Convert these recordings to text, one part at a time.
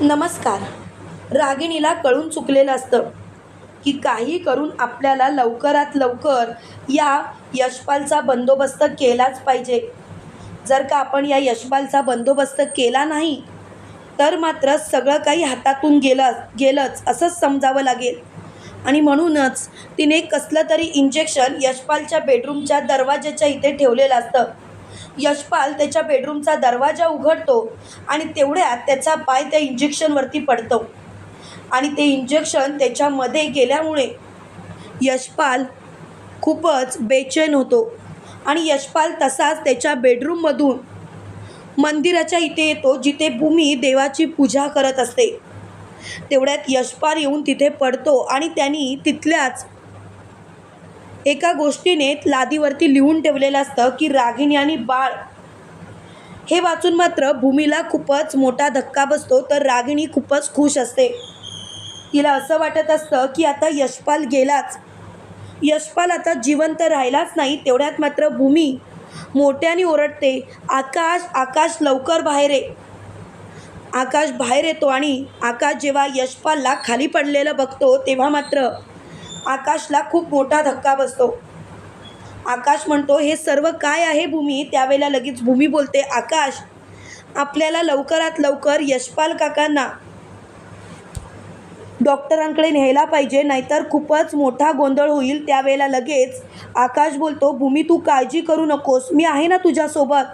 नमस्कार. रागिणीला कळून चुकलेलं असतं की काही करून आपल्याला लवकरात लवकर या यशपालचा बंदोबस्त केलाच पाहिजे. जर का आपण या यशपालचा बंदोबस्त केला नाही तर मात्र सगळं काही हातातून गेलं गेलंच असंच समजावं लागेल. आणि म्हणूनच तिने कसलं तरी इंजेक्शन यशपालच्या बेडरूमच्या दरवाजाच्या इथे ठेवलेलं असतं. यशपाल त्याच्या बेडरूमचा दरवाजा उघडतो आणि तेवढ्यात त्याचा पाय त्या इंजेक्शनवरती पडतो. आणि ते इंजेक्शन त्याच्यामध्ये गेल्यामुळे यशपाल खूपच बेचैन होतो. आणि यशपाल तसाच त्याच्या बेडरूममधून मंदिराच्या इथे येतो जिथे भूमी देवाची पूजा करत असते. तेवढ्यात यशपाल येऊन तिथे पडतो आणि त्यांनी तिथल्याच एका गोष्टीने लादीवरती लिहून ठेवलेलं असतं की रागिणी आणि बाळ. हे वाचून मात्र भूमीला खूपच मोठा धक्का बसतो तर रागिणी खूपच खुश असते. तिला असं वाटत असतं की आता यशपाल गेलाच. यशपाल आता जिवंत राहिलाच नाही तेवढ्यात मात्र भूमी मोठ्याने ओरडते आकाश आकाश लवकर बाहेर ये. आकाश बाहेर येतो आणि आकाश जेव्हा यशपालला खाली पडलेलं बघतो तेव्हा मात्र आकाशला खूप मोठा धक्का बसतो. आकाश म्हणतो हे सर्व काय आहे भूमी? त्यावेळेला लगेच भूमी बोलते आकाश आपल्याला लवकरात लवकर यशपाल काकांना डॉक्टरांकडे न्यायला पाहिजे नाहीतर खूपच मोठा गोंधळ होईल. त्यावेळेला लगेच आकाश बोलतो भूमी तू काळजी करू नकोस मी आहे ना तुझ्यासोबत.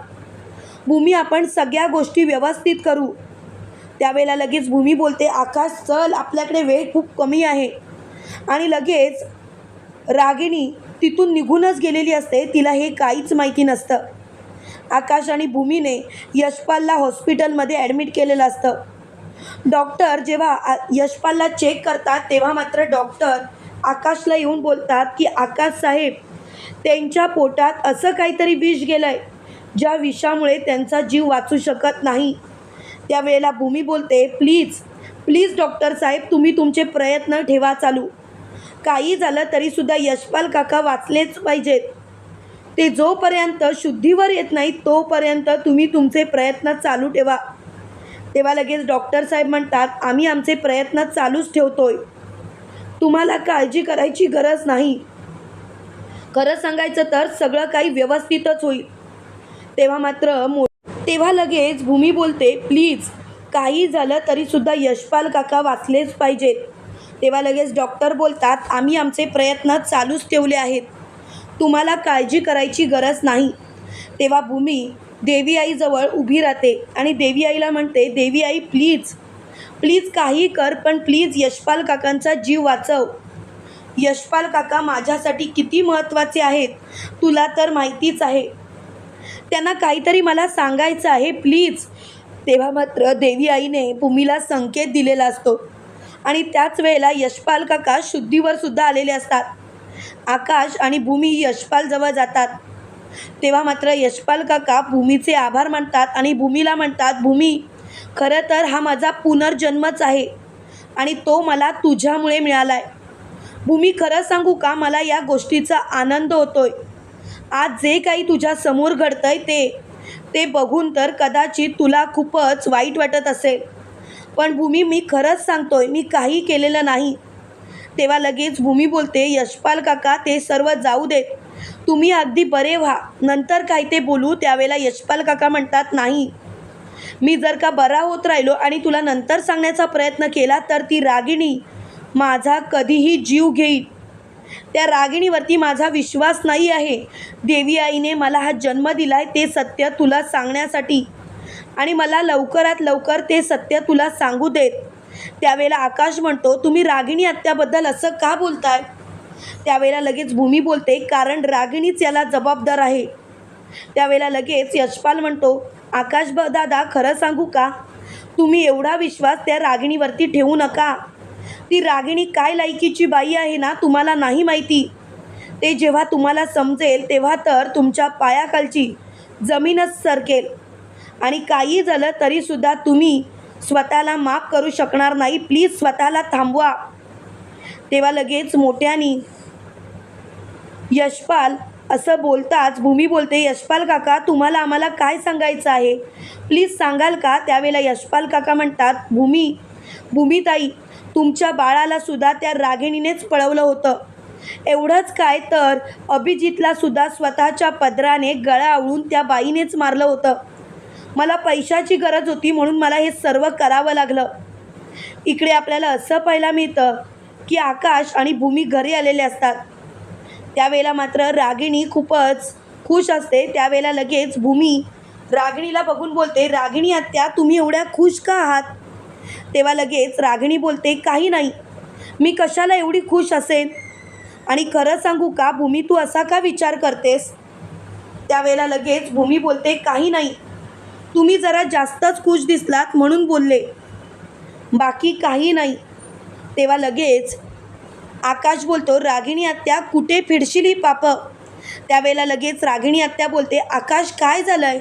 भूमी आपण सगळ्या गोष्टी व्यवस्थित करू. त्यावेळेला लगेच भूमी बोलते आकाश चल आपल्याकडे वेळ खूप कमी आहे. आणि लगेच रागिणी तिथून निघूनच गेलेली असते. तिला हे काहीच माहिती नसतं. आकाश आणि भूमीने यशपालला हॉस्पिटलमध्ये ॲडमिट केलेलं असतं. डॉक्टर जेव्हा यशपालला चेक करतात तेव्हा मात्र डॉक्टर आकाशला येऊन बोलतात की आकाश साहेब त्यांच्या पोटात असं काहीतरी विष गेलं आहे ज्या विषामुळे त्यांचा जीव वाचू शकत नाही. त्यावेळेला भूमी बोलते प्लीज प्लीज डॉक्टर साहेब तुम्ही तुमचे प्रयत्न ठेवा चालू. काही झालं तरीसुद्धा यशपाल काका वाचलेच पाहिजेत. ते जोपर्यंत शुद्धीवर येत नाही तोपर्यंत तुम्ही तुमचे प्रयत्न चालू ठेवा. तेव्हा लगेच डॉक्टर साहेब म्हणतात आम्ही आमचे प्रयत्न चालूच ठेवतोय. तुम्हाला काळजी करायची गरज नाही. खरं सांगायचं तर सगळं काही व्यवस्थितच होईल. तेव्हा मात्र मो तेव्हा लगेच भूमी बोलते प्लीज काही झालं तरीसुद्धा यशपाल काका वाचलेच पाहिजेत. तेव्हा लगेच डॉक्टर बोलतात आम्ही आमचे प्रयत्न चालूच ठेवले आहेत. तुम्हाला काळजी करायची गरज नाही. तेव्हा भूमी देवी आईजवळ उभी राहते आणि देवी आईला म्हणते देवी आई प्लीज प्लीज काही कर पण प्लीज यशपाल काकांचा जीव वाचव. यशपाल काका माझ्यासाठी किती महत्त्वाचे आहेत तुला तर माहितीच आहे. त्यांना काहीतरी मला सांगायचं आहे प्लीज. तेव्हा मात्र देवी आईने भूमीला संकेत दिलेला असतो. आणि त्याच वेळेला यशपाल काका शुद्धीवर सुद्धा आलेले असतात. आकाश आणि भूमी यशपालजवळ जातात. तेव्हा मात्र यशपाल काका भूमीचे आभार मानतात आणि भूमीला म्हणतात भूमी खरं तर हा माझा पुनर्जन्मच आहे आणि तो मला तुझ्यामुळे मिळाला आहे भूमी खरं सांगू का? मला या गोष्टीचा आनंद होतोय. आज जे काही तुझ्या समोर घडतंय ते ते बघून तर कदाचित तुला खूपच वाईट वाटत असेल. पण भूमी मी खरंच सांगतोय मी काही केलेलं नाही. तेव्हा लगेच भूमी बोलते यशपाल काका ते सर्व जाऊ देत. तुम्ही अगदी बरे व्हा. नंतर काय ते बोलू त्यावेळेला यशपाल काका म्हणतात नाही. मी जर का बरा होत राहिलो आणि तुला नंतर सांगण्याचा प्रयत्न केला तर ती रागिणी माझा कधीही जीव घेईल. त्या रागिणीवरती माझा विश्वास नाही आहे. देवी आईने मला हा जन्म दिला आहे ते सत्य तुला सांगण्यासाठी. आणि मला लवकरात लवकर ते सत्य तुला सांगू देत. त्यावेळेला आकाश म्हणतो तुम्ही रागिणी आत्याबद्दल असं का बोलताय? त्यावेळेला लगेच भूमी बोलते कारण रागिणीच याला जबाबदार आहे. त्यावेळेला लगेच यशपाल म्हणतो आकाश ब दादा खरं सांगू का? तुम्ही एवढा विश्वास त्या रागिणीवरती ठेवू नका. ती रागिणी काय लायकीची बाई आहे ना तुम्हाला नाही माहिती. ते जेव्हा तुम्हाला समजेल तेव्हा तर तुमच्या पायाखालची जमीनच सरकेल. आणि काही झालं तरीसुद्धा तुम्ही स्वतःला माफ करू शकणार नाही. प्लीज स्वतःला थांबवा. तेव्हा लगेच मोठ्यानी यशपाल असं बोलताच भूमी बोलते यशपाल काका तुम्हाला आम्हाला काय सांगायचं आहे? प्लीज सांगाल का? त्यावेळेला यशपाल काका म्हणतात भूमी भूमीताई तुमच्या बाळाला सुद्धा त्या रागिणीनेच पळवलं होतं. एवढंच काय तर अभिजितला सुद्धा स्वतःच्या पदराने गळा आवळून त्या बाईनेच मारलं होतं. मला पैशाची गरज होती म्हणून मला हे सर्व करावं लागलं. इकडे आपल्याला असं पाहायला मिळतं की आकाश आणि भूमी घरी आलेले असतात. त्यावेळेला मात्र रागिणी खूपच खुश असते. त्यावेळेला लगेच भूमी रागिणीला बघून बोलते रागिणी आत्या तुम्ही एवढ्या खुश का आहात? तेव्हा लगेच रागिणी बोलते काही नाही. मी कशाला एवढी खुश असेन? आणि खरं सांगू का भूमी तू असा का विचार करतेस? त्यावेळेला लगेच भूमी बोलते काही नाही. तुम्ही जरा जास्तच खुश दिसलात म्हणून बोलले. बाकी काही नाही. तेव्हा लगेच आकाश बोलतो रागिणी आत्या कुठे फिरशील ही पाप? त्यावेळेला लगेच रागिणी आत्या बोलते आकाश काय झालं आहे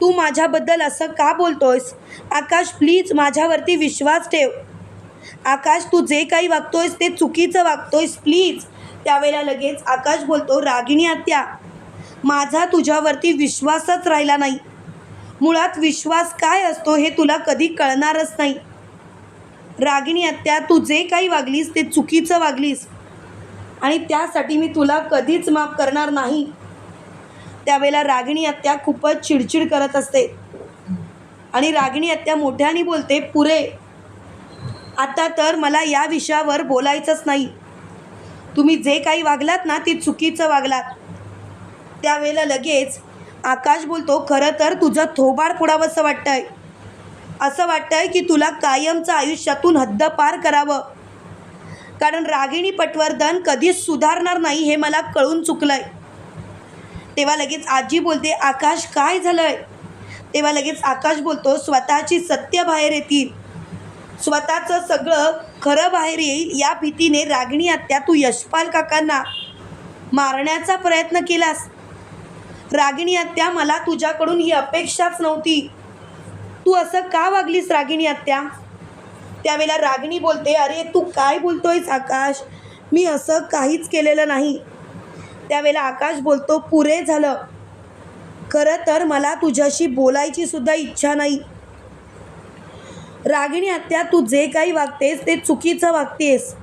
तू माझ्याबद्दल असं का बोलतोयस? आकाश प्लीज माझ्यावरती विश्वास ठेव. आकाश तू जे काही वागतोयस ते चुकीचं वागतोयस प्लीज. त्यावेळेला लगेच आकाश बोलतो रागिणी आत्या माझा तुझ्यावरती विश्वासच राहिला नाही. मुळात विश्वास काय असतो हे तुला कधी कळणारच नाही. रागिणी आत्या तू जे काही वागलीस ते चुकीचं वागलीस. आणि त्यासाठी मी तुला कधीच माफ करणार नाही. त्यावेळेला रागिणी आत्या खूपच चिडचिड करत असते. आणि रागिणी आत्या मोठ्याने बोलते पुरे आता तर मला या विषयावर बोलायचंच नाही. तुम्ही जे काही वागलात ना ते चुकीचं वागलात. त्यावेळेला लगेच आकाश बोलतो खरं तर तुझं थोबाड पुडावंसं वाटतंय. असं वाटतंय की तुला कायमचं आयुष्यातून हद्द पार करावं. कारण रागिणी पटवर्धन कधीच सुधारणार नाही हे मला कळून चुकलंय. तेव्हा लगेच आजी बोलते आकाश काय झालंय? तेव्हा लगेच आकाश बोलतो स्वतःची सत्य बाहेर येतील. स्वतःचं सगळं खरं बाहेर येईल या भीतीने रागिणी आत्या तू यशपाल काकांना मारण्याचा प्रयत्न केलास. रागिणी आत्या मला तुझ्याकडून ही अपेक्षाच नव्हती. तू असं का वागलीस रागिणी आत्या? त्यावेळेला रागिणी बोलते अरे तू काय बोलतोयस आकाश? मी असं काहीच केलेलं नाही. त्यावेळेला आकाश बोलतो पुरे झालं. खरं तर मला तुझ्याशी बोलायची सुद्धा इच्छा नाही. रागिणी आत्या तू जे काही वागतेस ते चुकीचं वागतेस.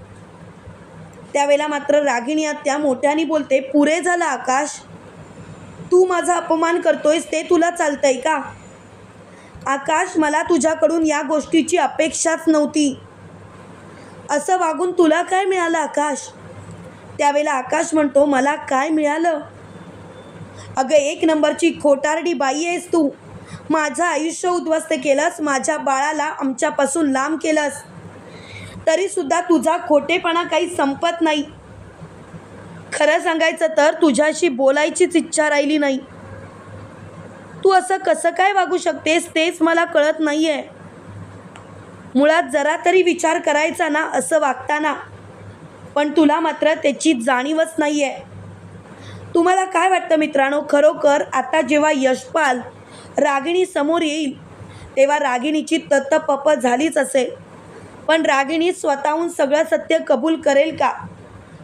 त्यावेळेला मात्र रागिणी आत्या मोठ्याने बोलते पुरे झालं आकाश. तू माझा अपमान करतोयस ते तुला चालतंय का? आकाश मला तुझ्याकडून या गोष्टीची अपेक्षाच नव्हती. असं वागून तुला काय मिळालं आकाश? त्यावेळेला आकाश म्हणतो मला काय मिळालं? अगं एक नंबरची खोटारडी बाई आहेस तू. माझं आयुष्य उद्ध्वस्त केलंस माझ्या बाळाला आमच्यापासून लांब केलंस. तरीसुद्धा तुझा खोटेपणा काही संपत नाही. खरं सांगायचं तर तुझ्याशी बोलायचीच इच्छा राहिली नाही. तू असं कसं काय वागू शकतेस तेच मला कळत नाही आहे मुळात जरा तरी विचार करायचा ना असं वागताना. पण तुला मात्र त्याची जाणीवच नाही आहे तुम्हाला काय वाटतं मित्रांनो? खरोखर आता जेव्हा यशपाल रागिणी समोर येईल तेव्हा रागिणीची तत्तपप झालीच असेल. पण रागिणी स्वतःहून सगळं सत्य कबूल करेल का?